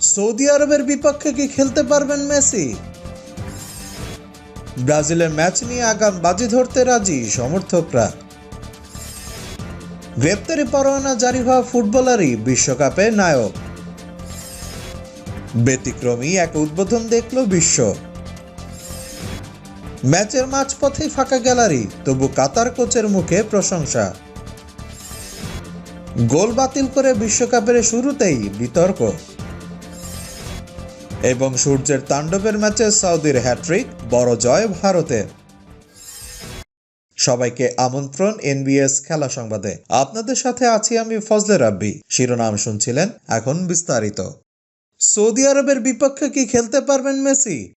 Saudi আরবের বিপক্ষে কি খেলতে পারবেন মেসি? ব্রাজিলের ম্যাচ নিয়ে আগাম বাজি ধরতে রাজি সমর্থকরা। গ্রেপ্তারি পরোয়ানা জারি হওয়া ফুটবলারই বিশ্বকাপে নায়ক। ব্যতিক্রমী এক উদ্বোধন দেখল বিশ্ব। ম্যাচের মাঝপথেই ফাঁকা গ্যালারি, তবু কাতার কোচের মুখে প্রশংসা। গোল বাতিল করে বিশ্বকাপের শুরুতেই বিতর্ক। এবং সূর্যের তাণ্ডবের ম্যাচে সৌদির হ্যাট্রিক বড় জয় ভারতে সবাইকে আমন্ত্রণ এনবিএস খেলা সংবাদে। আপনাদের সাথে আছি আমি ফজলে রাব্বি। শিরোনাম শুনছিলেন এখন বিস্তারিত। সৌদি আরবের বিপক্ষে কি খেলতে পারবেন মেসি?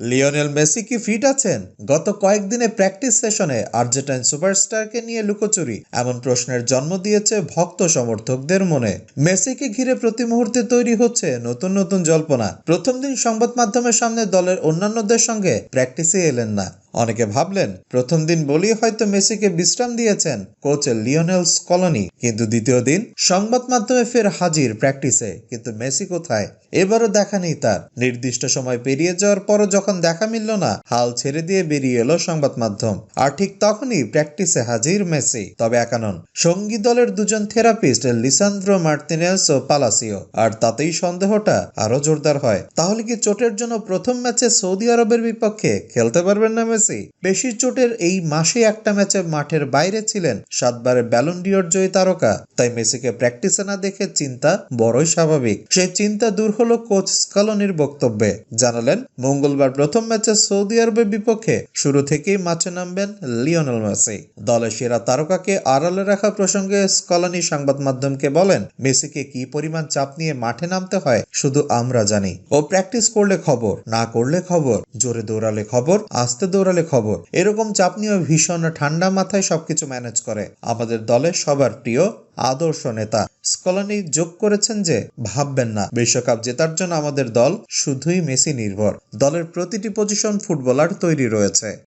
লিওনেল মেসি কি ফিট আছেন? গত কয়েকদিনে প্র্যাকটিস সেশনে আর্জেন্টাইন সুপারস্টারকে নিয়ে লুকোচুরি, এমন প্রশ্নের জন্ম দিয়েছে ভক্ত সমর্থকদের মনে। মেসিকে ঘিরে প্রতি মুহূর্তে তৈরি হচ্ছে নতুন নতুন জল্পনা। প্রথম দিন সংবাদ মাধ্যমের সামনে দলের অন্যান্যদের সঙ্গে প্র্যাকটিসে এলেন না। অনেকে ভাবলেন, প্রথম দিন বলি হয়তো মেসিকে বিশ্রাম দিয়েছেন কোচ লিওনেল স্কলনি। কিন্তু দ্বিতীয় দিন সংবাদ মাধ্যমে ফের হাজির প্র্যাকটিসে। কিন্তু মেসি কোথায়? এবারও দেখা নেই তার। নির্দিষ্ট সময় পেরিয়ে যাওয়ার পরও যখন দেখা মিলল না, হাল ছেড়ে দিয়ে বেরিয়ে এলো সংবাদ মাধ্যম। আর ঠিক তখনই প্র্যাকটিসে হাজির মেসি। তবে একা নন, সঙ্গী দলের দুজন থেরাপিস্ট লিসান্দ্রো মার্তিনেস ও পালাসিও। আর তাতেই সন্দেহটা আরও জোরদার হয়। তাহলে কি চোটের জন্য প্রথম ম্যাচে সৌদি আরবের বিপক্ষে খেলতে পারবেন না মেসি? বেশি চোটের এই মাসে একটা ম্যাচে মাঠের বাইরে ছিলেন সাতবারের ব্যালন ডিওর জয়ী তারকা। তাই মেসিকে প্র্যাকটিসে না দেখে চিন্তা বড়ই স্বাভাবিক। সেই চিন্তা দূর হলো কোচ স্কালনির বক্তব্যে। জানালেন, মঙ্গলবার প্রথম ম্যাচে সৌদি আরবের বিপক্ষে শুরু থেকেই মাঠে নামবেন লিওনেল মেসি। দলের সেরা তারকাকে আড়ালে রাখা প্রসঙ্গে স্কলানি সংবাদ মাধ্যমকে বলেন, মেসিকে কি পরিমাণ চাপ নিয়ে মাঠে নামতে হয় শুধু আমরা জানি। ও প্র্যাকটিস করলে খবর, না করলে খবর, জোরে দৌড়ালে খবর, আস্তে দৌড়ালে খবর। এরকম চাপ নিয়েও ভীষণ ঠান্ডা মাথায় সবকিছু ম্যানেজ করে। আমাদের দলের সবার প্রিয় আদর্শ নেতা। স্কলানি যোগ করেছেন যে, ভাববেন না। বিশ্বকাপ জেতার জন্য আমাদের দল শুধুই মেসি নির্ভর। দলের প্রতিটি পজিশন ফুটবলার তৈরি রয়েছে।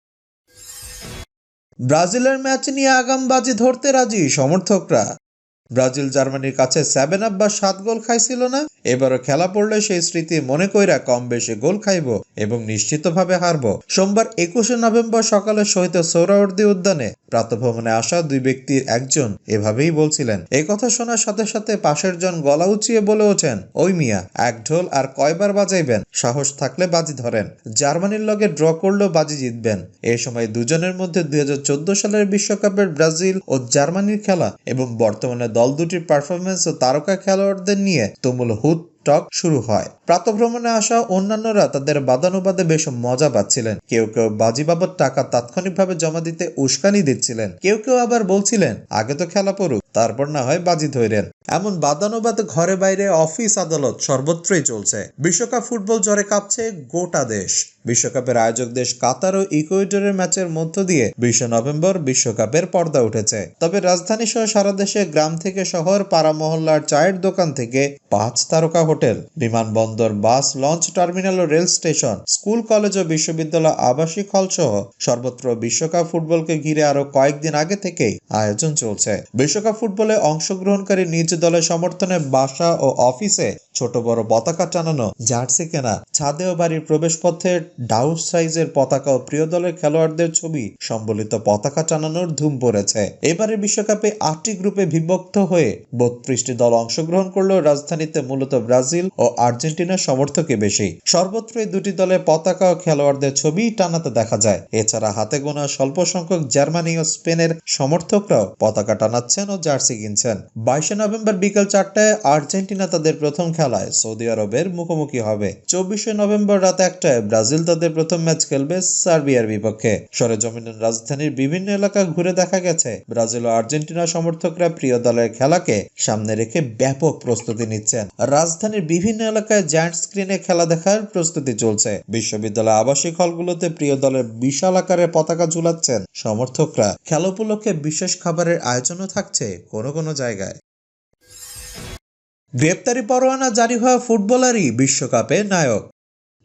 ব্রাজিলের ম্যাচ নিয়ে আগাম বাজি ধরতে রাজি সমর্থকরা। ব্রাজিল জার্মানির কাছে সেভেন আপ বা সাত গোল খাইছিল না। এবারও খেলা পড়লে সেই স্মৃতি মনে কইরা কম বেশি গোল খাইব এবং নিশ্চিতভাবে হারব। সোমবার একুশে নভেম্বর সকালে শহীদ সৌরাউর্দি উদ্যানে প্রাতভ্রমণে আসা দুই ব্যক্তির একজন এভাবেই বলছিলেন। এই কথা শোনার সাথে সাথে পাশের জন গলা উঁচিয়ে বলে ওঠেন, ওই মিয়া, এক ঢোল আর কয়বার বাজাইবেন? সাহস থাকলে বাজি ধরেন। জার্মানির লগে ড্র করলেও বাজি জিতবেন। এই সময় দুজনের মধ্যে দুই হাজার চোদ্দ সালের বিশ্বকাপের ব্রাজিল ও জার্মানির খেলা এবং বর্তমানে দল দুটির পারফরমেন্স ও তারকা খেলোয়াড়দের নিয়ে তুমুল হুট টক শুরু হয়। প্রাতভ্রমণে আসা অন্যান্যরা তাদের বাদানুবাদে বেশ মজা পাচ্ছিলেন। কেউ কেউ বাজি বাবদ টাকা তাৎক্ষণিকভাবে জমা দিতে উস্কানি দিচ্ছিলেন। কেউ কেউ আবার বলছিলেন, আগে তো খেলা পড়ুক, তারপর না হয় বাজি ধরেন। এমন বাদানুবাদ ঘরে বাইরে অফিস আদালত সর্বত্রই চলছে। বিশ্বকাপ ফুটবল জ্বরে কাঁপছে গোটা দেশ। বিশ্বকাপের আয়োজক দেশ কাতার ও ইকুয়েডরের ম্যাচের মধ্য দিয়ে বিশ নভেম্বর বিশ্বকাপের পর্দা উঠেছে। তবে রাজধানী সহ সারা দেশে গ্রাম থেকে শহর পাড়া মহল্লার চায়ের দোকান থেকে পাঁচ তারকা হোটেল, বিমানবন্দর, বাস, লঞ্চ, টার্মিনাল ও রেল স্টেশন, স্কুল, কলেজ ও বিশ্ববিদ্যালয় আবাসিক হল সহ সর্বত্র বিশ্বকাপ ফুটবলকে ঘিরে আরও কয়েকদিন আগে থেকেই আয়োজন চলছে। বিশ্বকাপ ফুটবলে অংশগ্রহণকারী নিজ দলের সমর্থনে বাসা ও অফিসে ছোট বড় পতাকা টানানো, জার্সি কেনা, ছাদে ও বাড়ির প্রবেশপথে ডাউস সাইজের পতাকা ও প্রিয় দলের খেলোয়াড়দের ছবি সম্বলিত পতাকা টানানোর ধুম পড়েছে। এবারে বিশ্বকাপে আটটি গ্রুপে বিভক্ত হয়ে বত্রিশটি দল অংশগ্রহণ করলেও রাজধানীতে মূলত ব্রাজিল ও আর্জেন্টিনার সমর্থকই বেশি। সর্বত্রই দুটি দলের পতাকা ও খেলোয়াড়দের ছবি টানাতে দেখা যায়। এছাড়া হাতে গোনা স্বল্প সংখ্যক জার্মানি ও স্পেনের সমর্থকরাও পতাকা টানাচ্ছেন ও জার্সি কিনছেন বাইশে নভেম্বর বিকেল চারটায় আর্জেন্টিনা তাদের প্রথম খেলায় সৌদি আরবের মুখোমুখি হবে। চব্বিশে নভেম্বর রাত একটায় ব্রাজিল তাদের প্রথম ম্যাচ খেলবে সার্বিয়ার বিপক্ষে। সরেজমিনের রাজধানীর বিভিন্ন এলাকা ঘুরে দেখা গেছে। ব্রাজিল ও আর্জেন্টিনা সমর্থকরা প্রিয় দলের খেলাকে সামনে রেখে ব্যাপক প্রস্তুতি নিচ্ছেন। রাজধানীর বিভিন্ন এলাকায় জায়ান্ট স্ক্রিনে খেলা দেখার প্রস্তুতি চলছে। বিশ্ববিদ্যালয় আবাসিক হলগুলোতে প্রিয় দলের বিশাল আকারে পতাকা ঝুলাচ্ছেন সমর্থকরা। খেলা উপলক্ষে বিশেষ খাবারের আয়োজনও থাকছে কোনো কোনো জায়গায়। গ্রেপ্তারি পরোয়ানা জারি হওয়া ফুটবলারই বিশ্বকাপে নায়ক।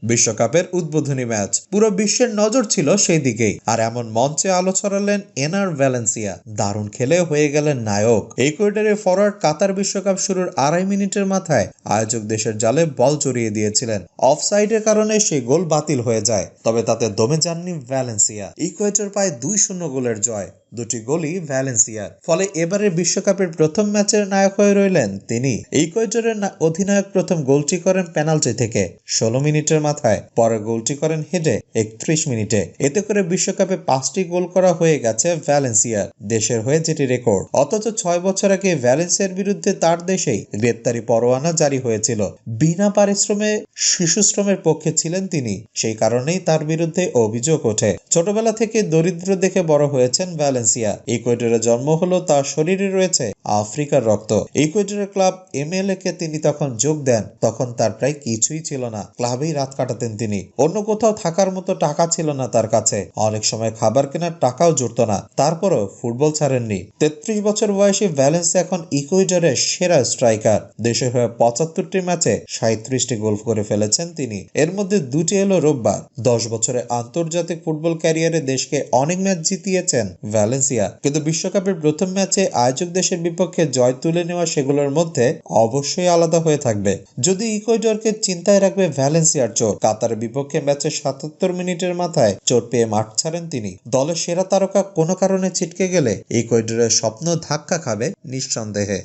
বিশ্বকাপের উদ্বোধনী ম্যাচ। পুরো বিশ্বের নজর ছিল সেই দিকেই। আর এমন মঞ্চে আলো ছড়ালেন এনার ভ্যালেন্সিয়া। দারুণ খেলে হয়ে গেলেন নায়ক। এই কোয়ার্টারে ফরওয়ার্ড কাতার বিশ্বকাপ শুরুর আড়াই মিনিটের মাথায় আয়োজক দেশের জালে বল জড়িয়ে দিয়েছিলেন। অফসাইডের কারণে সেই গোল বাতিল হয়ে যায়। তবে তাতে দমে যাননি ভ্যালেন্সিয়া। ইকুয়েটর পায় দুই শূন্য গোলের জয়। দুটি গোলই ভ্যালেন্সিয়ার। ফলে এবারের বিশ্বকাপের প্রথম ম্যাচের নায়ক হয়ে রইলেন তিনি। ইকুয়েটরের না- অধিনায়ক প্রথম গোলটি করেন পেনাল্টি থেকে, ষোলো মিনিটের মাথায়। পরে গোলটি করেন হেডে, একত্রিশ মিনিটে। এতে করে বিশ্বকাপে পাঁচটি গোল করা হয়ে গেছে ভ্যালেন্সিয়ার, দেশের হয়ে যেটি রেকর্ড। অথচ ছয় বছর আগে ভ্যালেন্সিয়ার বিরুদ্ধে তার দেশেই গ্রেপ্তারি পরোয়ানা জারি হয়েছিল। বিনা পারিশ্রমে শিশু শ্রমের পক্ষে ছিলেন তিনি। সেই কারণেই তার বিরুদ্ধে অভিযোগ ওঠে। ছোটবেলা থেকে দরিদ্র দেখে বড় হয়েছেন ভ্যালেন্সিয়া ইকুয়েটরে জন্ম হলো তার শরীরে রয়েছে আফ্রিকার রক্ত। ইকুয়েটরের ক্লাব এমএলএ কে তিনি তখন যোগ দেন। তখন তার প্রায় কিছুই ছিল না। ক্লাবেই রাত কাটাতেন তিনি। অন্য কোথাও থাকার মতো টাকা ছিল না তার কাছে। অনেক সময় খাবার কেনার টাকাও জুটত না। তারপরও ফুটবল ছাড়েননি। তেত্রিশ বছর বয়সী ভ্যালেন্সিয়া এখন ইকুয়েটরের সেরা স্ট্রাইকার। দেশের হয়ে পঁচাত্তরটি ম্যাচে সাঁত্রিশটি গোল করে ফেলেছেন তিনি। এর মধ্যে দুটি এলো রোববার। দশ বছরে আন্তর্জাতিক ফুটবল ক্যারিয়ারে দেশকে অনেক ম্যাচ জিতিয়েছেন ভ্যালেন্সিয়া। কিন্তু বিশ্বকাপের প্রথম ম্যাচে আয়োজক দেশের বিপক্ষে জয় তুলে নেওয়া সেগুলোর মধ্যে অবশ্যই আলাদা হয়ে থাকবে। যদি ইকুয়েডরকে চিন্তায় রাখবে ভ্যালেন্সিয়ার চোট কাতারের বিপক্ষে ম্যাচে সাতাত্তর মিনিটের মাথায় চোট পেয়ে মাঠ ছাড়েন তিনি। দলের সেরা তারকা কোনো কারণে ছিটকে গেলে ইকুয়েডরের স্বপ্ন ধাক্কা খাবে নিঃসন্দেহে।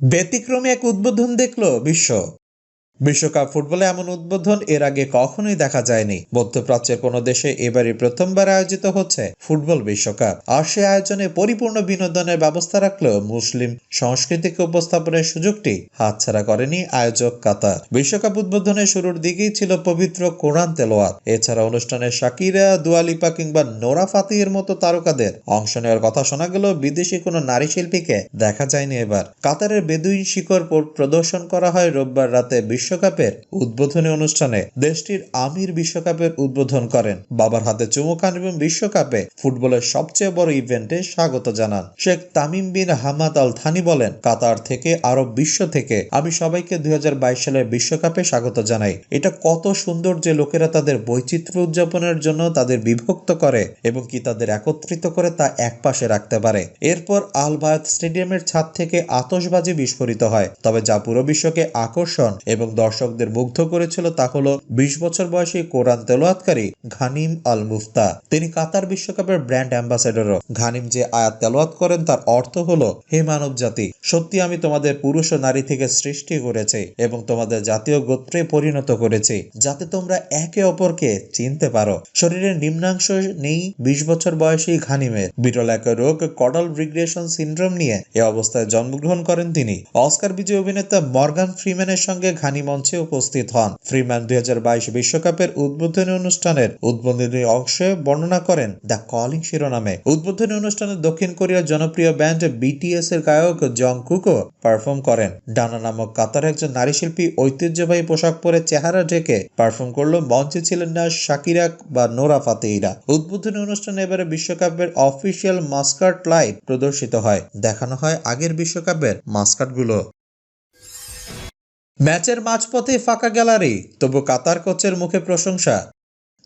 ব্যতিক্রমে এক উদ্বোধন দেখল বিশ্ব। বিশ্বকাপ ফুটবলে এমন উদ্বোধন এর আগে কখনোই দেখা যায়নি। মধ্যপ্রাচ্যের কোনো দেশে এবারই প্রথমবার আয়োজিত হচ্ছে ফুটবল বিশ্বকাপ। আর সে আয়োজনে পরিপূর্ণ বিনোদনের ব্যবস্থা রাখলেও মুসলিম সংস্কৃতিকে উপস্থাপনের সুযোগটি হাতছাড়া করেনি আয়োজক কাতার। বিশ্বকাপ উদ্বোধনের শুরুর দিকেই ছিল পবিত্র কোরআন তেলোয়াত। এছাড়া অনুষ্ঠানে শাকিরা, দুয়ালিপা কিংবা নোরা ফাতিহের মতো তারকাদের অংশ নেওয়ার কথা শোনা গেলেও বিদেশি কোনো নারী শিল্পীকে। দেখা যায়নি এবার। কাতারের বেদুইন শিকড় প্রদর্শন করা হয় রোববার রাতে বিশ্বকাপের উদ্বোধনী অনুষ্ঠানে দেশটির আমির বিশ্বকাপের উদ্বোধন করেন। বাবার হাতে চুমু খান এবং বিশ্বকাপে ফুটবলের সবচেয়ে বড় ইভেন্টে স্বাগত জানান। Sheikh Tamim bin Hamad Al Thani বলেন, কাতার থেকে, আরব বিশ্ব থেকে আমি সবাইকে দুই সালের বিশ্বকাপে স্বাগত জানাই। এটা কত সুন্দর যে লোকেরা তাদের বৈচিত্র্য উদযাপনের জন্য তাদের বিভক্ত করে এবং কি তাদের একত্রিত করে তা একপাশে রাখতে পারে। এরপর আল বায়াত স্টেডিয়ামের ছাদ থেকে আতশবাজি বিস্ফোরিত হয়। তবে যা পুরো বিশ্বকে আকর্ষণ এবং দর্শকদের মুগ্ধ করেছিল তা হলো বিশ বছর বয়সী কোরআন তেলোয়াতকারী ঘানিম আল মুফতা তিনি কাতার বিশ্বকাপের ব্র্যান্ড অ্যাম্বাসেডরও। ঘানিম যে আয়াত তেলোয়াত করেন, তার অর্থ হলো হে মানব জাতি, সত্যি আমি তোমাদের পুরুষ ও নারী থেকে সৃষ্টি করেছি এবং তোমাদের জাতীয় গোত্রে পরিণত করেছি, যাতে তোমরা একে অপরকে চিনতে পারো। শরীরের নিম্নাংশ নেই বিশ বছর বয়সী ঘানিমের। বিরল এক রোগ, কডল রিগ্রেশন সিন্ড্রোম নিয়ে এ অবস্থায় জন্মগ্রহণ করেন তিনি। অস্কার বিজয়ী অভিনেতা মর্গান ফ্রিম্যানের সঙ্গে ঘানি মঞ্চে উপস্থিত হন। ফ্রিম্যান দুই বিশ্বকাপের উদ্বোধনী অনুষ্ঠানের উদ্বোধনী অংশে বর্ণনা করেন দ্য কলিং শিরোনামে। উদ্বোধনী অনুষ্ঠানে দক্ষিণ কোরিয়ার জনপ্রিয় ব্যান্ড বিটিএস এর গায়ক জং কুকো পারফর্ম করেন। ডানা নামক কাতার একজন নারী শিল্পী ঐতিহ্যবাহী পোশাক পরে চেহারা ঢেকে পারফর্ম করল মঞ্চে ছিলেন না শাকিরা বা নোরা ফাতেইরা উদ্বোধনী অনুষ্ঠানে এবারে বিশ্বকাপের অফিসিয়াল মাস্কাট লাইভ প্রদর্শিত হয়। দেখানো হয় আগের বিশ্বকাপের মাস্কাটগুলো। ম্যাচের মাঝপথে ফাঁকা গ্যালারি তবু কাতার কোচের মুখে প্রশংসা।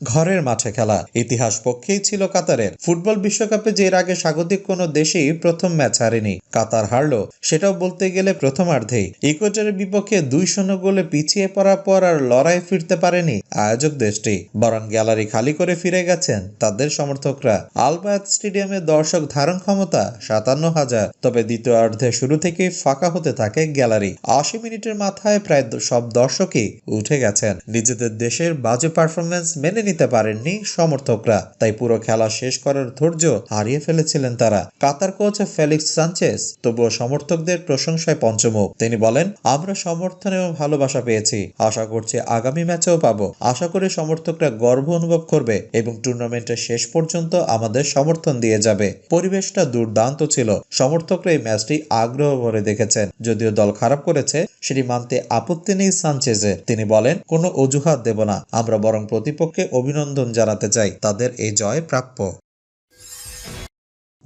ঘরের মাঠে খেলা। ইতিহাস পক্ষেই ছিল কাতারের। ফুটবল বিশ্বকাপে যে এর আগে স্বাগতিক কোনো দেশেই প্রথম ম্যাচ হারেনি, কাতার হারলো, সেটাও বলতে গেলে প্রথমার্ধেই। ইকুয়েটরের বিপক্ষে দুই শূন্য গোলে পিছিয়ে পড়ার পর আর লড়াই ফিরতে পারেনি আয়োজক দেশটি। বরং গ্যালারি খালি করে ফিরে গেছেন তাদের সমর্থকরা। আলবায়াত স্টেডিয়ামে দর্শক ধারণ ক্ষমতা সাতান্ন হাজার, তবে দ্বিতীয়ার্ধে শুরু থেকেই ফাঁকা হতে থাকে গ্যালারি। আশি মিনিটের মাথায় প্রায় সব দর্শকই উঠে গেছেন। নিজেদের দেশের বাজে পারফরমেন্স মেনে নিতে পারেননি সমর্থকরা। তাই পুরো খেলা শেষ করার ধৈর্য হারিয়ে ফেলেছিলেন তারা। কাতার কোচ ফেলিক্স সানচেস তবুও সমর্থকদের প্রশংসায় পঞ্চমুখ। তিনি বলেন, আমরা সমর্থন এবং ভালোবাসা পেয়েছি। আশা করছি আগামী ম্যাচেও পাবো। আশা করি সমর্থকরা গর্ব অনুভব করবে এবং টুর্নামেন্টের শেষ পর্যন্ত আমাদের সমর্থন দিয়ে যাবে। পরিবেশটা দুর্দান্ত ছিল। সমর্থকরা এই ম্যাচটি আগ্রহ ভরে দেখেছেন। যদিও দল খারাপ করেছে, সেটি মানতে আপত্তি নেই সানচেজের। তিনি বলেন, কোনো অজুহাত দেব না। আমরা বরং প্রতিপক্ষে অভিনন্দন জানাতে চাই। তাদের এই জয় প্রাপ্য।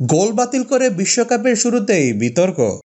গোল বাতিল করে বিশ্বকাপের শুরুতেই বিতর্ক।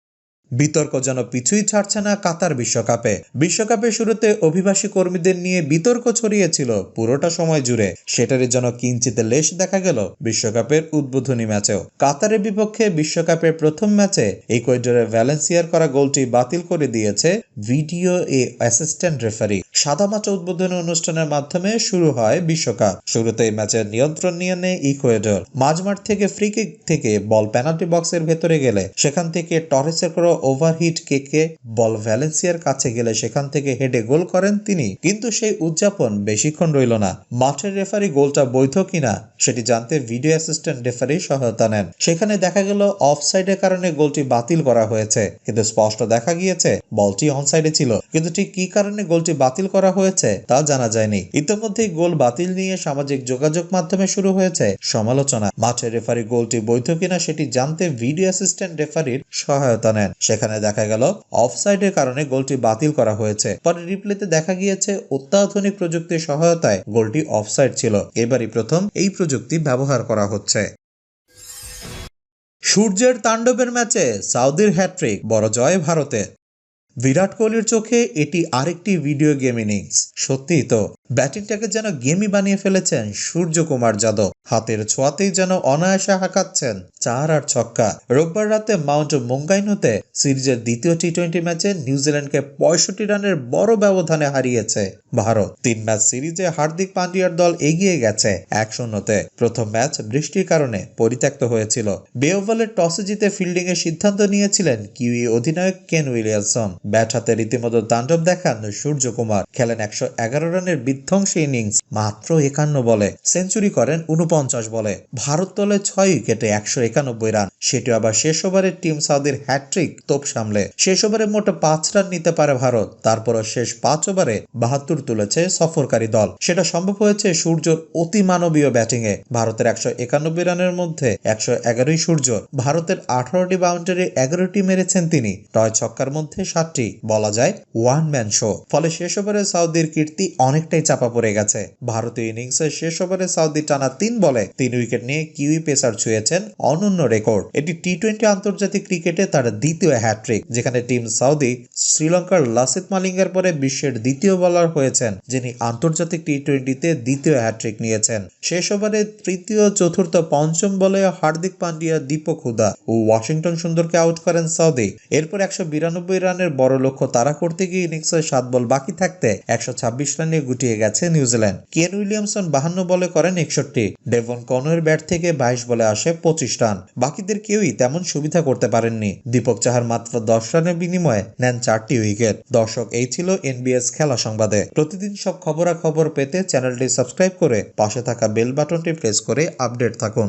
বিতর্ক যেন পিছুই ছাড়ছে না কাতার বিশ্বকাপে। বিশ্বকাপের শুরুতে অভিবাসী কর্মীদের নিয়ে বিতর্ক ছড়িয়েছিল পুরোটা সময় জুড়ে। সেটারই যেন কিঞ্চিত লেশ দেখা গেল বিশ্বকাপের উদ্বোধনী ম্যাচেও। কাতারের বিপক্ষে বিশ্বকাপের প্রথম ম্যাচে ইকুয়েডরের ভ্যালেন্সিয়ার করা গোলটি বাতিল করে দিয়েছে ভিডিও এ অ্যাসিস্ট্যান্ট রেফারি। সাদা সাদামাটা উদ্বোধনী অনুষ্ঠানের মাধ্যমে শুরু হয় বিশ্বকাপ। শুরুতেই ম্যাচের নিয়ন্ত্রণ নিয়ে নেয় ইকুয়েডর। মাঝমাঠ থেকে ফ্রি কিক থেকে বল পেনাল্টি বক্সের ভেতরে গেলে সেখান থেকে টরেসের করা ওভারহিট কেকে বল ভ্যালেন্সিয়ার কাছে গেলে সেখান থেকে হেডে গোল করেন তিনি। কিন্তু সেই উদযাপন বেশিক্ষণ রইল না। মাঠের রেফারি গোলটা বৈধ কিনা, সেটি জানতে ভিডিও অ্যাসিস্ট্যান্ট রেফারি সহায়তা নেন। সেখানে দেখা গেল অফসাইডের কারণে গোলটি বাতিল করা হয়েছে। কিন্তু স্পষ্ট দেখা গিয়েছে, বলটি অনসাইডে ছিল। কিন্তু ঠিক কি কারণে গোলটি বাতিল করা হয়েছে, তা জানা যায়নি। ইতিমধ্যেই গোল বাতিল নিয়ে সামাজিক যোগাযোগ মাধ্যমে শুরু হয়েছে সমালোচনা। মাঠের রেফারি গোলটি বৈধ কিনা, সেটি জানতে ভিডিও অ্যাসিস্ট্যান্ট রেফারির সহায়তা নেন। সেখানে দেখা গেল অফসাইডের কারণে গোলটি বাতিল করা হয়েছে। পরে রিপ্লেতে দেখা গিয়েছে অত্যাধুনিক প্রযুক্তির সহায়তায় গোলটি অফসাইড ছিল। এবারই প্রথম এই প্রযুক্তি ব্যবহার করা হচ্ছে। সূর্যের তাণ্ডবের ম্যাচে সাউদির হ্যাট্রিক বড় জয় ভারতের। বিরাট কোহলির চোখে এটি আরেকটি ভিডিও গেম। ইনিংস সত্যিই তো ব্যাটিংটাকে যেন গেমই বানিয়ে ফেলেছেন সূর্যকুমার যাদব। হাতের ছোঁয়াতেই যেন অনায়াসে হাঁকাচ্ছেন চার আর ছক্কা। রোববার রাতে মাউন্ট মুঙ্গাইনুতে সিরিজের দ্বিতীয় টি টোয়েন্টি ম্যাচে নিউজিল্যান্ডকে পঁয়ষট্টি রানের বড় ব্যবধানে হারিয়েছে ভারত। তিন ম্যাচ সিরিজে হার্দিক পান্ডিয়ার দল এগিয়ে গেছে এক শূন্যতে প্রথম ম্যাচ বৃষ্টির কারণে পরিত্যক্ত হয়েছিল। বে ওভালে টসে জিতে ফিল্ডিং এর সিদ্ধান্ত নিয়েছিলেন কিউই অধিনায়ক কেন উইলিয়ামসন। ব্যাট হাতে রীতিমতো তাণ্ডব দেখান সূর্যকুমার। খেলেন একশো এগারো রানের বিধ্বংসী ইনিংস মাত্র একান্ন বলে সেঞ্চুরি করেন উনপঞ্চাশ বলে। ভারত দলে ছয় উইকেটে একশো একানব্বই রান, সেটি আবার শেষ ওভারে টিম সাউদির হ্যাট্রিক তোপ সামলে। শেষ ওভারে মোট পাঁচ রান নিতে পারে ভারত, তারপরও শেষ পাঁচ ওভারে বাহাত্তর তুলেছে সফরকারী দল। সেটা সম্ভব হয়েছে সূর্যর অতি মানবীয় ব্যাটিং এ ভারতের একশো একানব্বই রানের মধ্যে একশো এগারোই সূর্য, ভারতের আঠারোটি বাউন্ডারি এগারোটি মেরেছেন তিনি। টয় ছক্কার মধ্যে সাতটি, বলা যায় ওয়ান ম্যান শো। ফলে শেষ ওভারে সাউদির কীর্তি অনেকটাই চাপা পড়ে গেছে। ভারতীয় ইনিংসের শেষ ওভারে সাউদি টানা তিন বলে তিন উইকেট নিয়ে কিউই পেসার ছুঁয়েছেন অনন্য রেকর্ড। এটি টি টোয়েন্টি আন্তর্জাতিক ক্রিকেটে তার দ্বিতীয় হ্যাট্রিক যেখানে টিম সাউদি শ্রীলঙ্কার লাসিত মালিঙ্গার পরে বিশ্বের দ্বিতীয় বলার হয়েছেন, যিনি আন্তর্জাতিক টি টোয়েন্টিতে দ্বিতীয় হ্যাট্রিক নিয়েছেন। শেষ ওভারে তৃতীয়, চতুর্থ, পঞ্চম বলে হার্দিক পান্ডিয়া, দীপক হুদা ও ওয়াশিংটন সুন্দরকে আউট করেন সাউদি। এরপর একশো বিরানব্বই রানের বড় লক্ষ্য তারা করতে গিয়ে ইনিংসের সাত বল বাকি থাকতে একশো ছাব্বিশ রানে গুটিয়ে গেছে নিউজিল্যান্ড। কেন উইলিয়ামসন বাহান্ন বলে করেন একষট্টি। ডেভন কনোয়ের ব্যাট থেকে বাইশ বলে আসে পঁচিশ রান। বাকিদের কেউই তেমন সুবিধা করতে পারেননি। দীপক চাহার মাত্র দশ রানের বিনিময়ে নেন চারটি উইকেট। দর্শক, এই ছিল এনবিএস খেলা সংবাদে। প্রতিদিন সব খবরাখবর পেতে চ্যানেলটি সাবস্ক্রাইব করে পাশে থাকা বেল বাটনটি প্রেস করে আপডেট থাকুন।